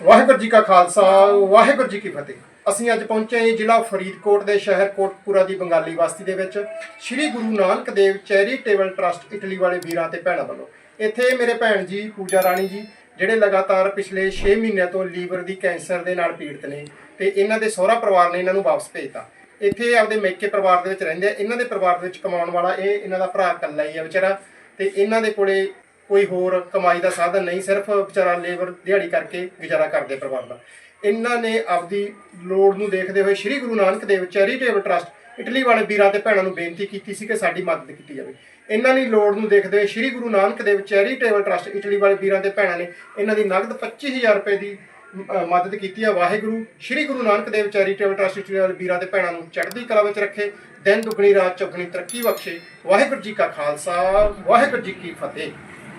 ਵਾਹਿਗੁਰੂ ਜੀ ਕਾ ਖਾਲਸਾ, ਵਾਹਿਗੁਰੂ ਜੀ ਕੀ ਫਤਿਹ। ਅਸੀਂ ਅੱਜ ਪਹੁੰਚੇ ਹਾਂ ਜ਼ਿਲ੍ਹਾ ਫਰੀਦਕੋਟ ਦੇ ਸ਼ਹਿਰ ਕੋਟਪੂਰਾ ਦੀ ਬੰਗਾਲੀ ਬਸਤੀ ਦੇ ਵਿੱਚ। Shri Guru Nanak Dev charitable trust Italy ਵਾਲੇ ਵੀਰਾਂ ਤੇ ਭੈਣਾਂ ਵੱਲੋਂ। ਇੱਥੇ ਮੇਰੇ ਭੈਣ ਜੀ ਪੂਜਾ ਰਾਣੀ ਜੀ, ਜਿਹੜੇ ਲਗਾਤਾਰ ਪਿਛਲੇ 6 ਮਹੀਨਿਆਂ ਤੋਂ ਲੀਵਰ ਦੀ ਕੈਂਸਰ ਦੇ ਨਾਲ ਪੀੜਤ ਨੇ ਤੇ ਇਹਨਾਂ ਦੇ ਸਹੁਰਾ ਪਰਿਵਾਰ ਨੇ ਇਹਨਾਂ ਨੂੰ ਵਾਪਸ ਭੇਜਤਾ। ਇੱਥੇ ਆਪਦੇ ਮੇਕੇ ਪਰਿਵਾਰ ਦੇ ਵਿੱਚ ਰਹਿੰਦੇ ਆ। ਇਹਨਾਂ ਦੇ ਪਰਿਵਾਰ ਦੇ ਵਿੱਚ ਕਮਾਉਣ ਵਾਲਾ ਇਹ ਇਹਨਾਂ ਦਾ ਭਰਾ ਇਕੱਲਾ ਹੀ ਆ ਵਿਚਾਰਾ ਤੇ ਇਹਨਾਂ ਦੇ ਕੋਲੇ ਕੋਈ ਹੋਰ ਕਮਾਈ ਦਾ ਸਾਧਨ ਨਹੀਂ, ਸਿਰਫ ਵਿਚਾਰਾ ਲੇਬਰ ਦਿਹਾੜੀ ਕਰਕੇ ਗੁਜ਼ਾਰਾ ਕਰਦੇ ਪਰਿਵਾਰ ਦਾ। ਇਹਨਾਂ ਨੇ ਆਪਦੀ ਲੋੜ ਨੂੰ ਦੇਖਦੇ ਹੋਏ Shri Guru Nanak Dev charitable trust Italy ਵਾਲੇ ਵੀਰਾਂ ਤੇ ਭੈਣਾਂ ਨੂੰ ਬੇਨਤੀ ਕੀਤੀ ਸੀ ਕਿ ਸਾਡੀ ਮਦਦ ਕੀਤੀ ਜਾਵੇ। ਇਹਨਾਂ ਦੀ ਲੋੜ ਨੂੰ ਦੇਖਦੇ ਹੋਏ Shri Guru Nanak Dev charitable trust Italy ਵਾਲੇ ਵੀਰਾਂ ਤੇ ਭੈਣਾਂ ਨੇ ਇਹਨਾਂ ਦੀ ਨਗਦ 25000 ਰੁਪਏ ਦੀ ਮਦਦ ਕੀਤੀ ਹੈ Waheguru, Shri Guru Nanak Dev charitable trust Italy ਵਾਲੇ ਵੀਰਾਂ ਤੇ ਭੈਣਾਂ ਨੂੰ ਚੜ੍ਹਦੀ ਕਲਾ ਵਿੱਚ ਰੱਖੇ, ਦਿਨ ਦੁਗਣੀ, ਰਾਤ ਚੌਗਣੀ ਤਰੱਕੀ ਬਖਸ਼ੇ। ਵਾਹਿਗੁਰੂ ਜੀ ਕਾ ਖਾਲਸਾ, ਵਾਹਿਗੁਰੂ ਜੀ ਕੀ ਫਤਿਹ।